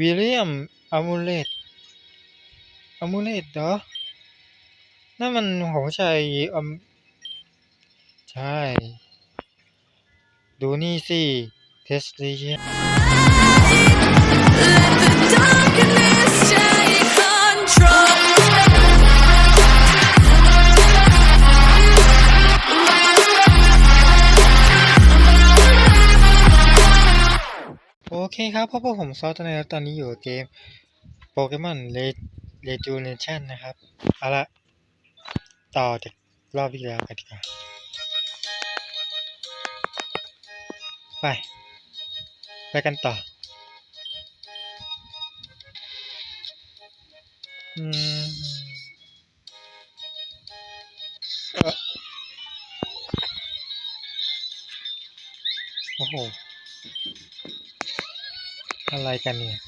วิลเลียมอามูเลตอามูเลตเหรอ นั่นมันของชายอมใช่ ดูนี่สิ เทสลีเ Darkness take อเคครับเพราะพวกผมซอฟต์ในตอนนี้อยู่กับเกมโปเกมอนเลจูเนชันนะครับ เอาละต่อจากรอบที่แล้วกันดีกว่า ไป ไปกันต่อ อืมเอ่อโอ้โห อะไรกันเนี่ย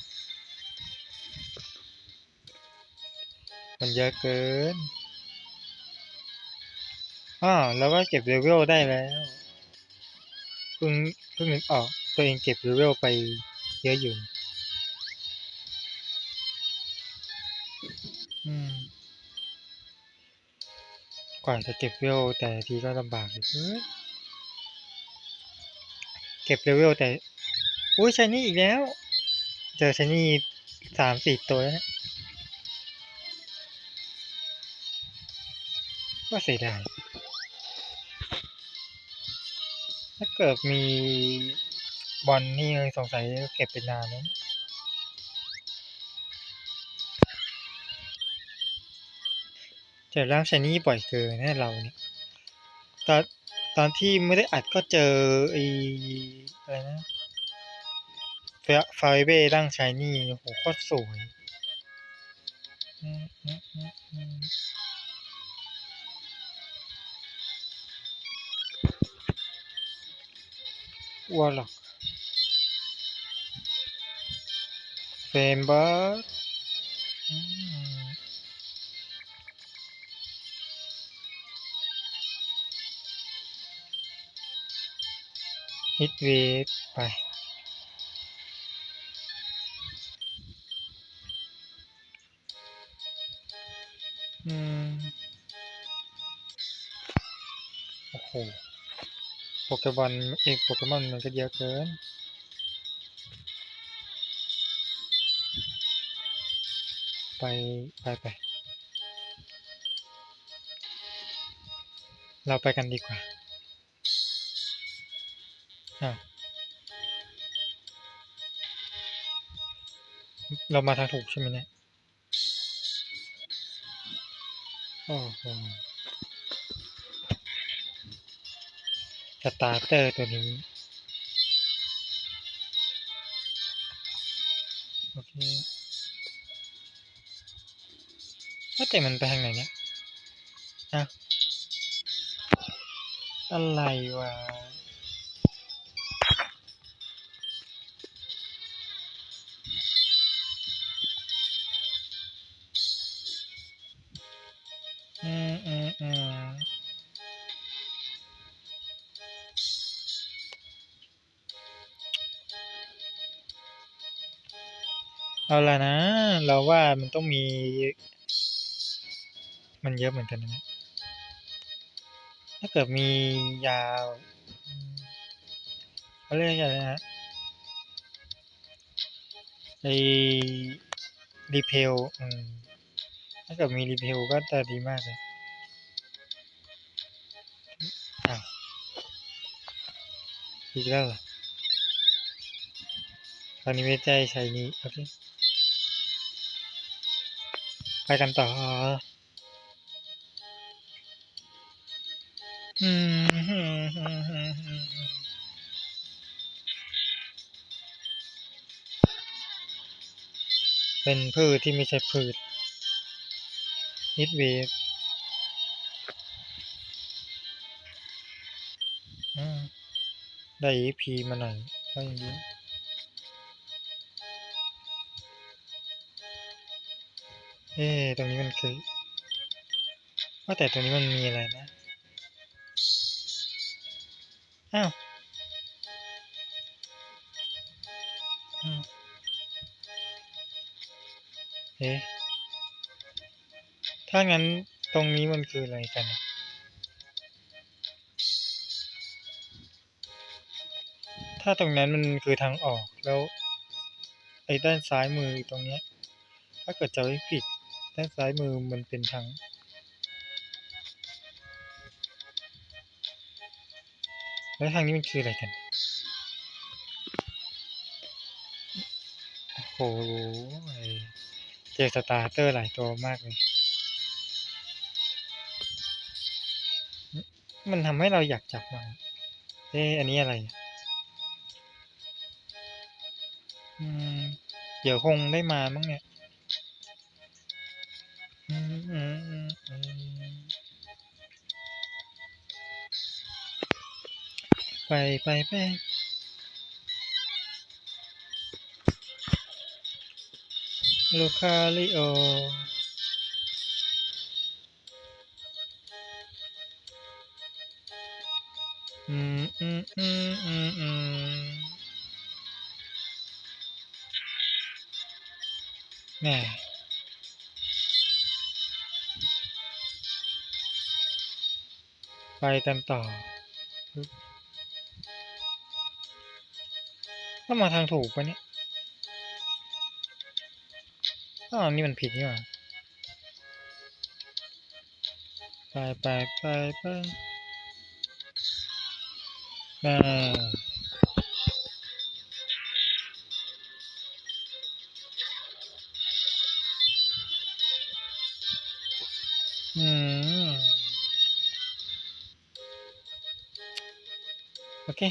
มันเยอะเกินอ้าแล้วก็เก็บเลเวลได้แล้วเพิ่งเพิ่งนึกออกตัวเองเก็บเลเวลไปเยอะอยู่อืมกว่าจะเก็บเลเวลแต่ทีก็ลำบากเลือเก็บเลเวลแต่อุ้ยใชายนี่อีกแล้ว เจอชนี่สามสี่ตัวแล้วนะก็เสียดายถ้าเกิดมีบอลนี่สงสัยเก็บไปนานแล้วนะเจอร่างชนี่บ่อยเกินนะเราเนี่ยตอนตอนที่ไม่ได้อัดก็เจอไอ้อะไรนะ ฟไฟเบ้ร่างชายนี่โหโคตรสวยวอลล็อกเฟมเบิร์ดอืมฮิตเวฟไป โปเกมอนเอกโปเกมอนมันก็เยอะเกินไปไปไป เราไปกันดีกว่าเรามาทางถูกใช่ไหมเนี่ย โอ้โห ตาร์เตอร์ตัวนี้ โอเคว่าแต่มันไปทางไหนเนี่ยอะอะไรวะอืมอืมอืม เอาละนะ เราว่ามันต้องมี มันเยอะเหมือนกันนะ ถ้าเกิดมียาวเขาเรียกอะไรนะไอรีเพลถ้าเกิดมีรีเพลก็จะดีมากเลยอ้าวอีกแล้วเหรอคราวนี้ไม่ใจใช้นี้โอเค ไปกันต่อ อืมเป็นพืชที่ไม่ใช่พืชฮิตเวฟได้ EP มาหน่อยก็ยังดี เอ๊ตรงนี้มันคือ ว่าแต่ตรงนี้มันมีอะไรนะอ้าวอ้าวเอ๊ะถ้างั้นตรงนี้มันคืออะไรกัน ถ้าตรงนั้นมันคือทางออกแล้ว ไอ้ด้านซ้ายมือตรงเนี้ย ถ้าเกิดจะไม่ผิด ด้านซ้ายมือมันเป็นทางแล้วทางนี้มันคืออะไรกัน โอ้โหเจอสตาร์เตอร์หลายตัวมากเลย มันทำให้เราอยากจับมันเอ๊ะอันนี้อะไร อืม เดี๋ยวคงได้มามั้งเนี่ย ไปไปไปลูคาริโออืมอืมอืมอืมอืมแม่ไปกันต่อ ปึ๊บต้องมาทางถูกปะเนี่ยอ้าวนี่มันผิดนี่หว่าไปไปไปไปน่าอืมโอเค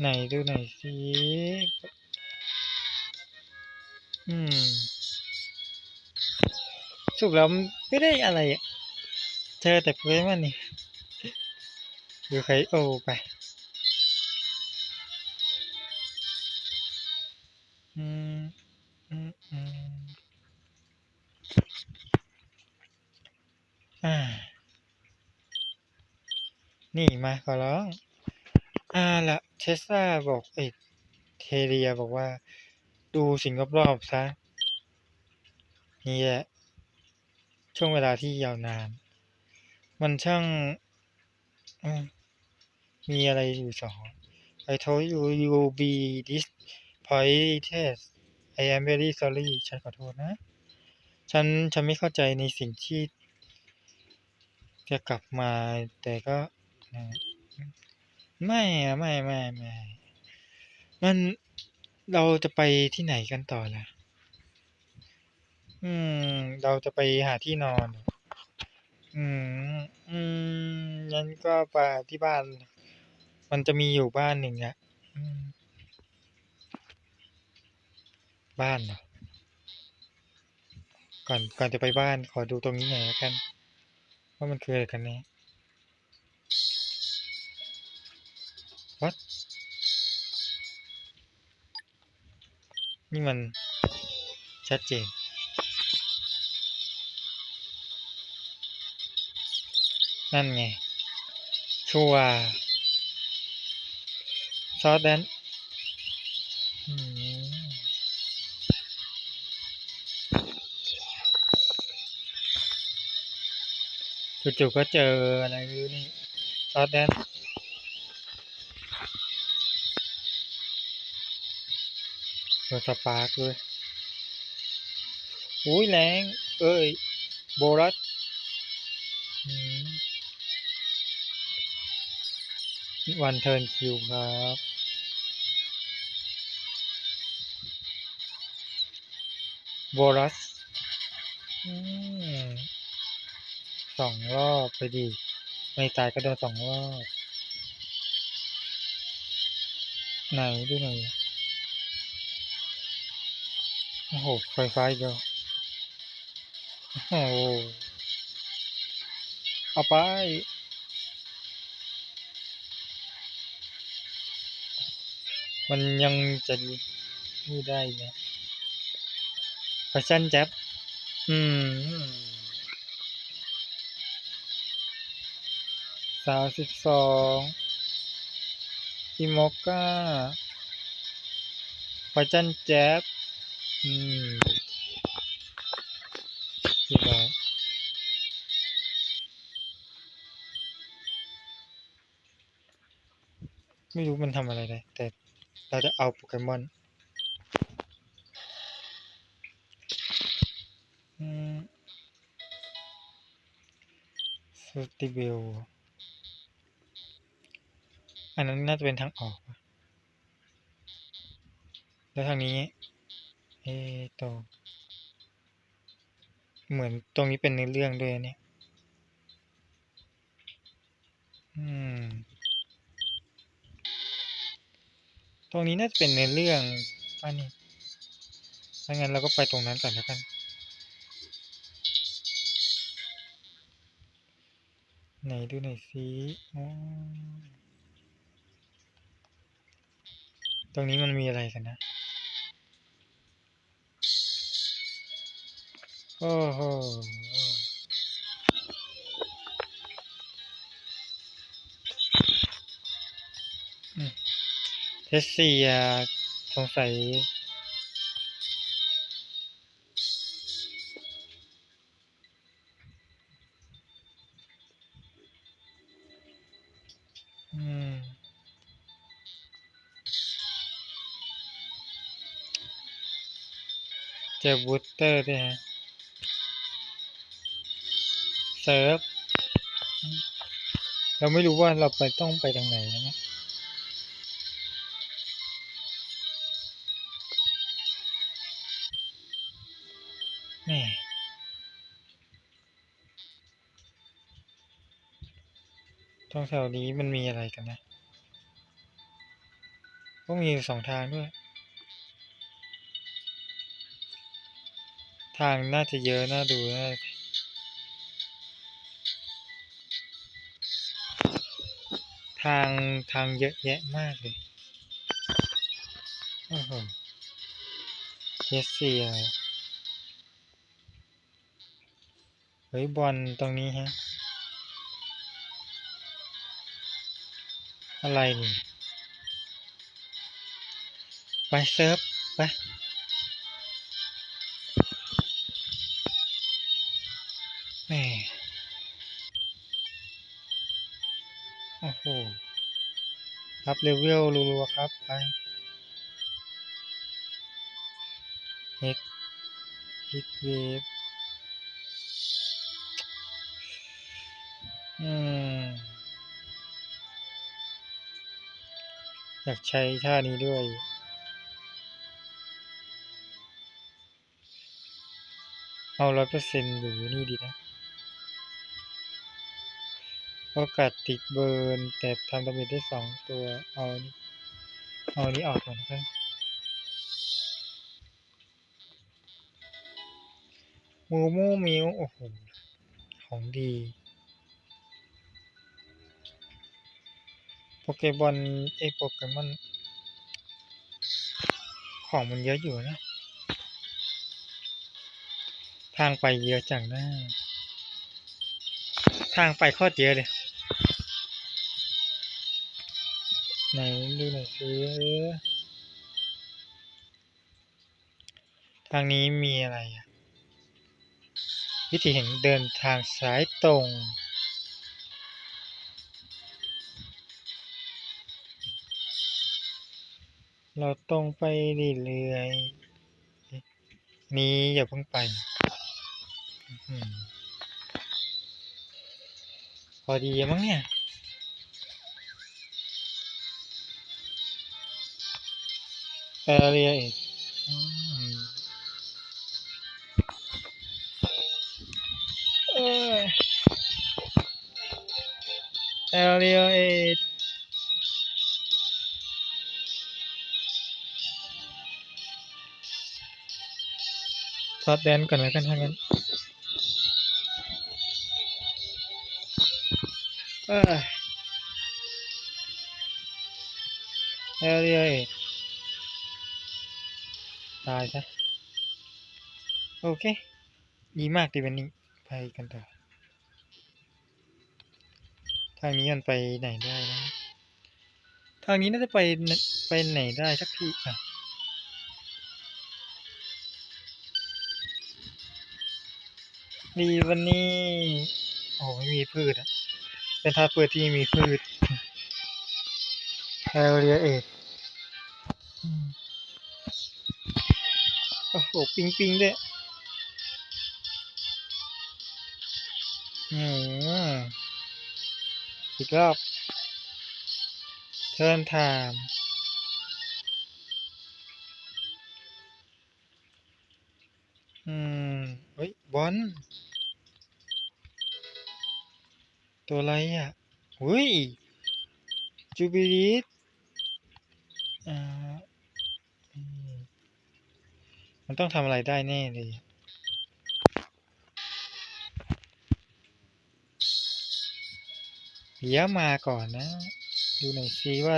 ไหนดูไหนสิอืมสรุปแล้วไม่ได้อะไรอะเจอแต่โปเกมอนนี่ดูใครโอไปอืมอืมอืมอ่านี่มาขอร้องอ่าละ สลาบอกเอยเทเรียบอกว่าดูสิ่งรอบๆซะ นี่แหละ ช่วงเวลาที่ยาวนาน มันช่างมมีอะไรอยู่สอง I told you you will be disappointed I am very sorry ฉันขอโทษนะ ฉัน ฉันไม่เข้าใจในสิ่งที่จะกลับมาแต่ก็นะ ไม่อะไม่ไม่ไม่มันเราจะไปที่ไหนกันต่อล่ะ อืม เราจะไปหาที่นอนออืม อืมงั้นก็ไปที่บ้าน มันจะมีอยู่บ้านหนึ่งอะบ้านเหรอ ก่อนก่อนจะไปบ้านขอดูตรงนี้หน่อยกัน ว่ามันคืออะไรกันแน่ What นี่มันชัดเจน นั่นไง ชัวซอสแดนจู่ๆก็เจออะไรรู้นี่ซอสแดน นสปาร์กด้วยอุ้ยแรงเอ้ย โบรัสวันเทิร์นคิวครับโบรัสอสองรอบไปดี ไม่ตายก็โดนสองรอบ ไหนดูหน่อย โอ้โห ไฟฟ้าอีกแล้วโอ้โหเอาไป มันยังจะนี่ได้นะแฟชั่นแจ๊บอืมสามสิบสองอิโมก้าพอจันแจ๊บ อืมเรียบร้อยไม่รู้มันทำอะไรเลยแต่เราจะเอาโปเกมอนสติเบลอันนั้นน่าจะเป็นทางออก แล้วทางนี้ เออตรงเหมือนตรงนี้เป็นเนื้อเรื่องด้วยเนี่ย อืม ตรงนี้น่าจะเป็นเนื้อเรื่องป่ะนี่ถ้างั้นเราก็ไปตรงนั้นก่อนแล้วกันไหนดูหน่อยสิอ๋อตรงนี้มันมีอะไรกันนะ โอ้โหเทสซียสงสัยเจอบูสเตอร์ด้วยฮะ เซิร์ฟ เราไม่รู้ว่าเราไปต้องไปทางไหนนะนี่ตรงแถวนี้มันมีอะไรกันนะก็มีสองทางด้วย ทางน่าจะเยอะน่าดูน่า ทางทางเยอะแยะมากเลยโอ้โหเจสเซียเฮ้ยบอลตรงนี้ฮะ อะไรนี่ ไปเซิร์ฟ ไป รับเลเวลรัวๆครับไปเฮกฮิตเวฟอืม อยากใช้ท่านี้ด้วยเอาร้อยเปอร์เซ็นต์หรือนี่ดีนะ โอกาสติดเบิร์นแต่ทำดาเมจได้สองตัวเอาเอานี้ออกก่อนนะครับมูมูมิวโอ้โห ของดี โปเกบอลไอโปเกมอนของมันเยอะอยู่นะ ทางไปเยอะจังนะ ทางไปโคตรเยอะเลย ไหนดูหน่อยสิทางนี้มีอะไรอะ วิธีเห็นเดินทางสายตรง เราตรงไปเรื่อยๆนี้อย่าเพิ่งไปอื้อหือพอดีมั้งเนี่ย area อีกอืมเอ้ย area 8ซอดแดนก่อนแล้วกันถ้างั้นเอ้ย area 8 ตายซะ โอเค ดีมากดีวันนี้ ไปกันต่อ ทางนี้มันไปไหนได้นะ ทางนี้น่าจะไปไปไหนได้สักทีอะดีวันนี้ โอ้ไม่มีพืชอะเป็นท่าพืชที่มีพืชแคลเรียเอท โอ้โหปิงปิงด้วยอืมอีกรอบเทิร์นไทม์อืมเฮ้ยบอลตัวอะไรอะอุ้ยจูบิลิสอ่าอืม มันต้องทำอะไรได้แน่เลย เดี๋ยวมาก่อนนะ ดูหน่อยซิว่า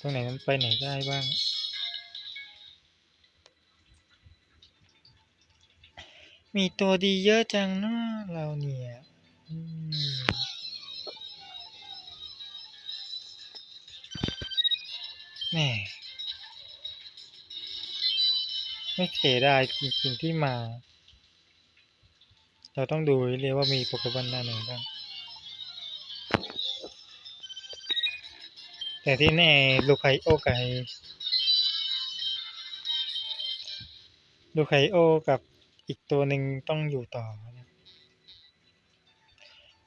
ตรงไหนมันไปไหนได้บ้าง มีตัวดีเยอะจังเนาะเราเนี่ยแหม ไม่เสียดายจริงๆที่มา เราต้องดูเรื่อยๆว่ามีโปเกมอนด้านไหนบ้างแต่ที่แน่ลูกไคโอกับลูกไคโอกับอีกตัวหนึ่งต้องอยู่ต่อนะ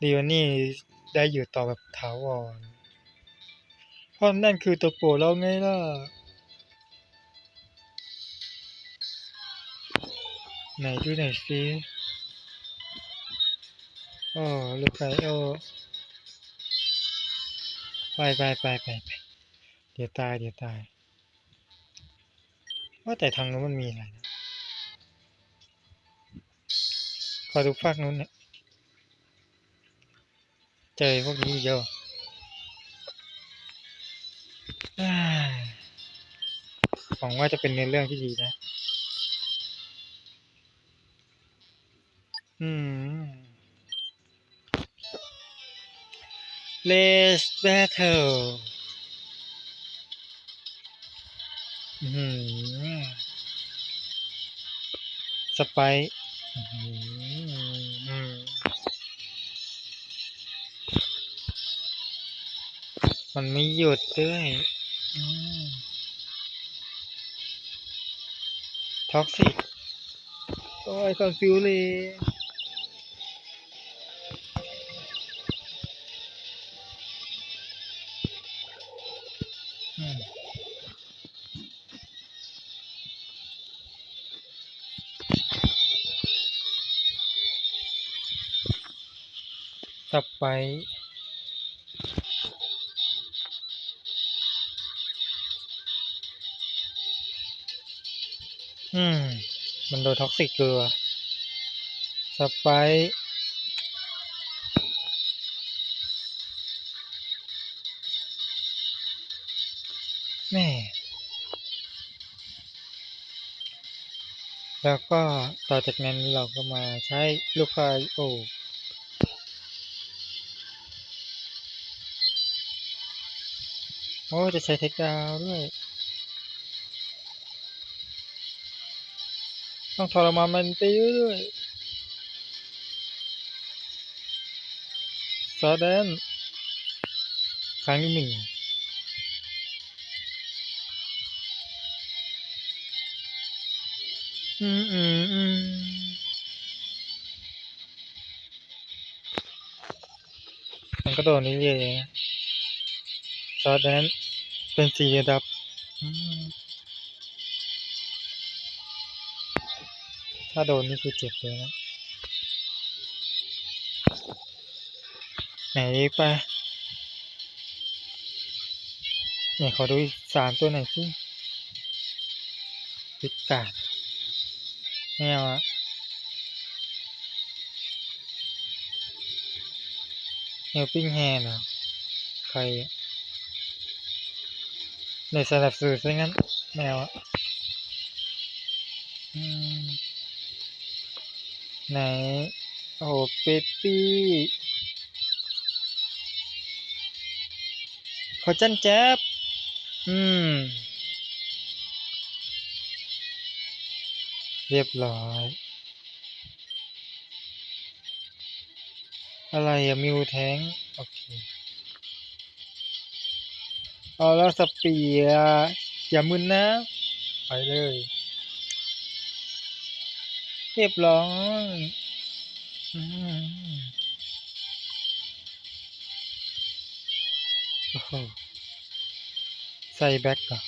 ดีวันนี้ได้อยู่ต่อแบบถาวรเพราะนั่นคือตัวโปรเราไงล่ะ ไหนดูหน่อยสิโอ้ลูกไคโอไปไปไปไปไปเดี๋ยวตายเดี๋ยวตาย ว่าแต่ทางนู้นมันมีอะไรนะขอดูฝากนู้นเนี่ยเจอพวกนี้เยอะหวังว่าจะเป็นในเรื่องที่ดีนะ อืม Let's battle อือหือสไปอืมมันไม่หยุดด้วยท็อกซิกโอ้ยคอนฟิวเลย ไป อืม มันโดนท็อกซิกเกลือสไปแม่แล้วก็ต่อจากนั้นเราก็มาใช้ลูกคายโอ โอ้จะใช้เทคดาวด้วย ต้องทรมานมันไปเรื่อยซอแดนครั้งที่หนึ่งอืมอืมอืมมันก็โดนนี้เลย ซอแดนเป็นสี่ระดับถ้าโดนนี่คือเจ็บเลยนะไหนไปะเนี่ยขอดูอีกสามตัวหน่อยสิพิกาดไม่เอาอะเฮลปิ้งแฮนเหรอใครอะ ในสลับสื่อซะงั้นไม่เอาอะไหน โอ้โหเปปปี้ขอจันแจ๊บอืม เรียบร้อย อะไรอะมิวแทง โอเค เอาแล้วสเปียอย่ามึนนะ ไปเลย เรียบร้อยใส่แบ็กเหรอ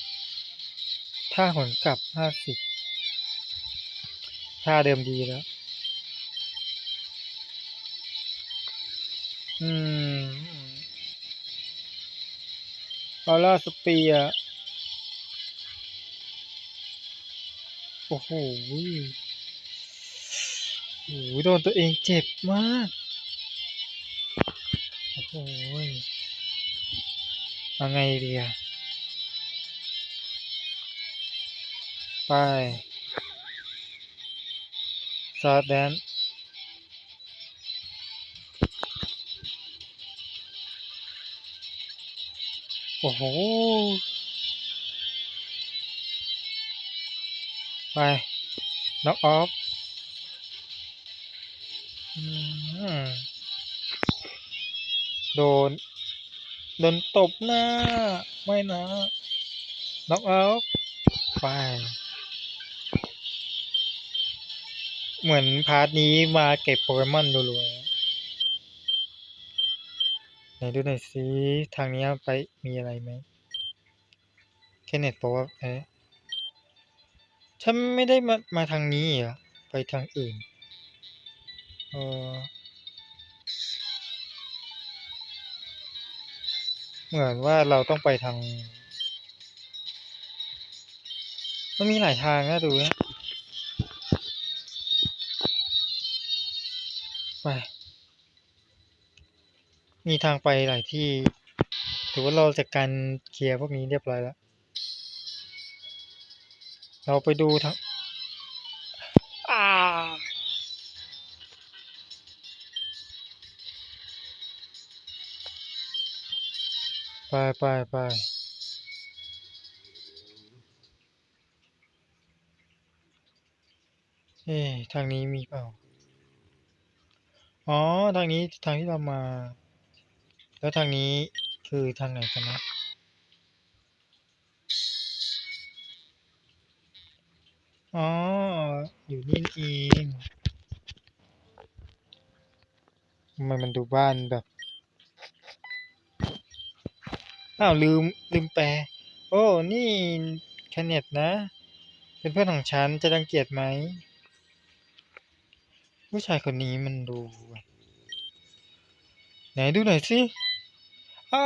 ท่าหนกลับห้าสิบท่าเดิมดีแล้ว อืม ออร่าสเปียโอ้โหโอ้โหโดนตัวเองเจ็บมาก โอ้โหเอาไงดีอะไปซาดแดน โอ้โห ไปน็อกออฟโดน โดนตบหน้า ไม่นะน็อกออฟไป เหมือนพาร์ทนี้มาเก็บโปเกมอนรัวๆ ไหนดูหน่อยสิทางนี้ไปมีอะไรไหมแค่เนตบอกว่าเอ๊ะฉันไม่ได้มามาทางนี้เหรอะไปทางอื่นเออเหมือนว่าเราต้องไปทางมันมีหลายทางนะดูนะไป มีทางไปหลายที่ ถือว่าเราจัดการเคลียร์พวกนี้เรียบร้อยแล้ว เราไปดูทางอ่าไปไปไปเอ๊ะทางนี้มีเปล่า อ๋อ ทางนี้ทางที่เรามา แล้วทางนี้คือทางไหนกันนะอ๋อ อยู่นี่เองทำไมมันดูบ้านแบบอ้าวลืมลืมแปล โอ้ นี่แคเน็ตนะ เป็นเพื่อนของฉันจะรังเกียจไหม ผู้ชายคนนี้มันดู ไหนดูหน่อยสิ อ้า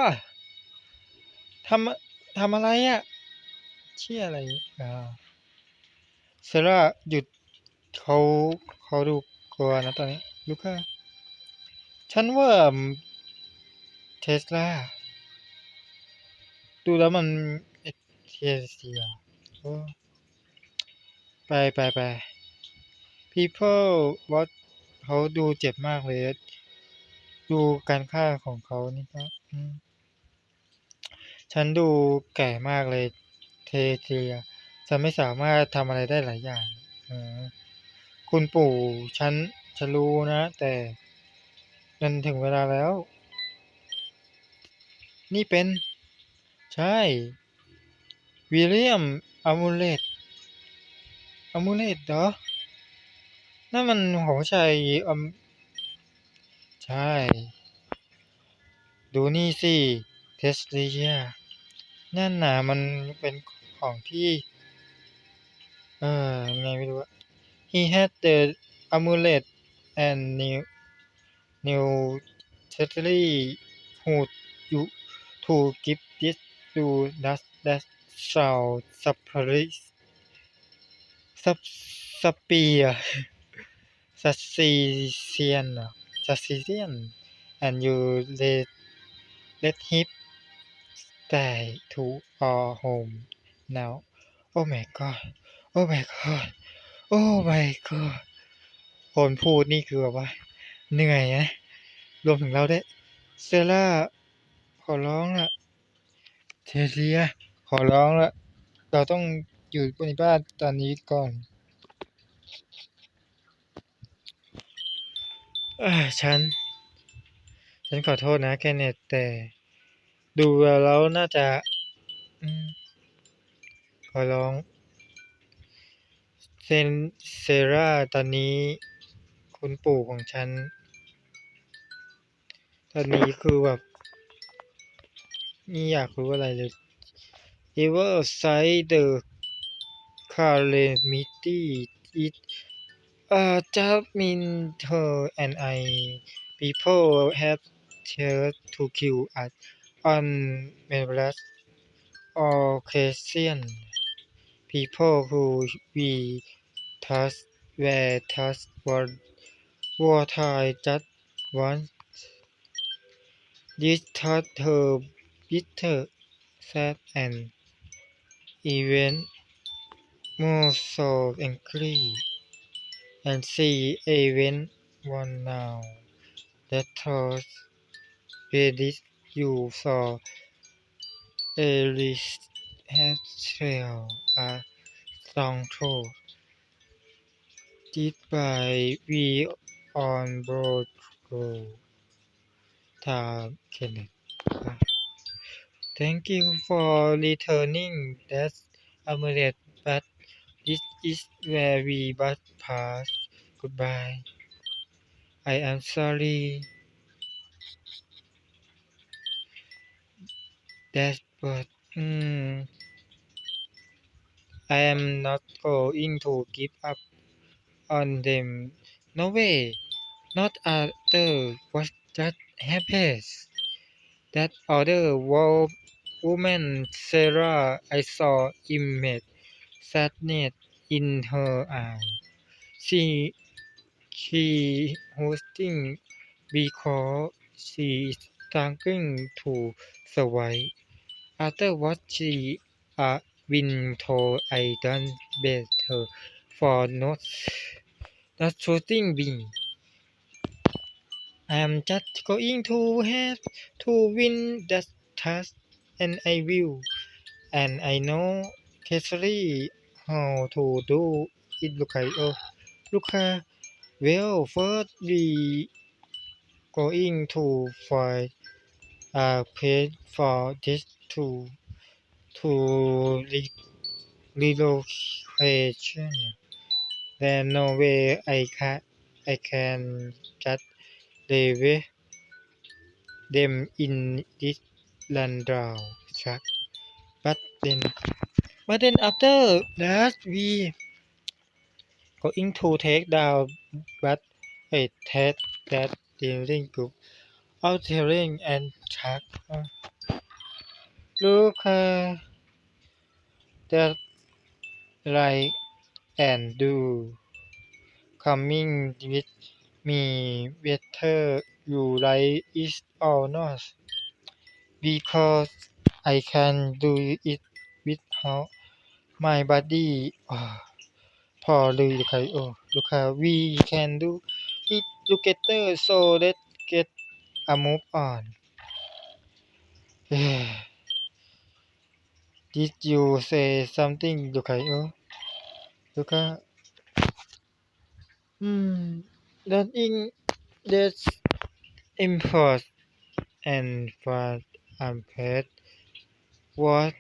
ทำทำอะไรอะ่ะเชี่ยอะไรอ่าเซร่าหยุดเขาเขาดูกลัวนะตอนนี้ลูกค้าฉันว่าเทสลาดูแล้วมันเทียเสียโอ้ไปไปไป people what เขาดูเจ็บมากเลย ดูการฆ่าของเขานี่ก็อืมฉันดูแก่มากเลยเทเทียฉันไม่สามารถทำอะไรได้หลายอย่างคุณปู่ฉันฉันรู้นะ แต่มันถึงเวลาแล้ว นี่เป็น ใช่ วิลเลียมอามูเลตอามูเลตเหรอนั่นมันของชายอม ใช่ ดูนี่สิเทสเลียนั่นน่ะมันเป็นของที่ เออไงไม่รู้อะ he had the amulet and new new Tetri who you to give this to that that shall suppress sub spear Sassician Sassician and you let let him stay to our home now oh my god oh my god oh my god คนพูดนี่คือแบบว่า เหนื่อยนะ รวมถึงเราได้วยเซล่าขอร้องละเทเลียขอร้องละเราต้องอยู่บนบ้านตอนนี้ก่อน เออ ฉัน ฉันขอโทษนะแคเนตแต่ ดูแล้วน่าจะอขอร้อง เซนเซราตอนนี้ คุณปู่ของฉัน ตอนนี้คือแบบนี่อยากรู้อะไรเลย Ever side the calamity it uh, just mean her and I people have tried to kill us on numerous occasions. People who we trust were trust war wartime just once. This taught her bitter, sad, and even more so angry. And see even one now that thought this you saw Alice has trail a strong throat. Did by we on broad road. Kenneth. Thank you for returning that amulet, is where we must pass. Goodbye. I am sorry. That's but hmm, I am not going to give up on them. No way. Not after what just happened. That other woman, Sarah, I saw immense sadness in her eyes. She she hosting because she is struggling to survive. After what she uh, been told, I done better for not not shooting me. I am just going to have to win that task, and I will. And I know precisely how to do it. Look, oh, uh, well, first we going to find a place for this to to re- relocation. There's no way I can I can just leave them in this landau truck. But then, but then after that we going to take down but I take that dealing group of dealing and truck. Uh, look uh, that like and do coming with me whether you like it or not because I can do it without my body อพอเลยลูกค้าโอ้ลูกค้า we can do it together so let's get a move on did you say something ลูกค้าโอ้ลูกค้า hmm that in that import and what unpaid what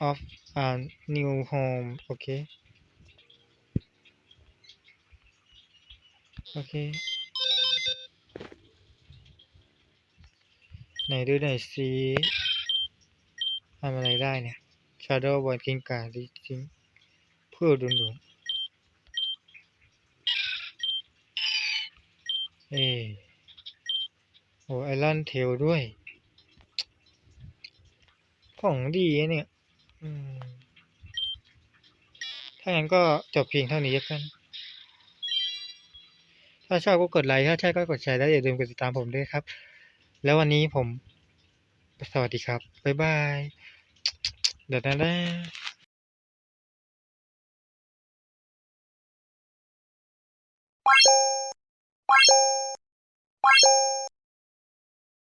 of a new home okay โอเค ไหนดูหน่อยสิทำอะไรได้เนี่ย Shadow Ball กินกาดิทิ้งเพื่อดุนดุนเอโอ้ไอรอนเทลด้วย ของดีเนี่ย ถ้างั้นก็จบเพียงเท่านี้แล้วกัน ถ้าชอบก็กดไลค์ ถ้าใช่ก็กดแชร์และอย่าลืมกดติดตามผมด้วยครับ แล้ววันนี้ผม สวัสดีครับ บ๊ายบายเดี๋ยวนะ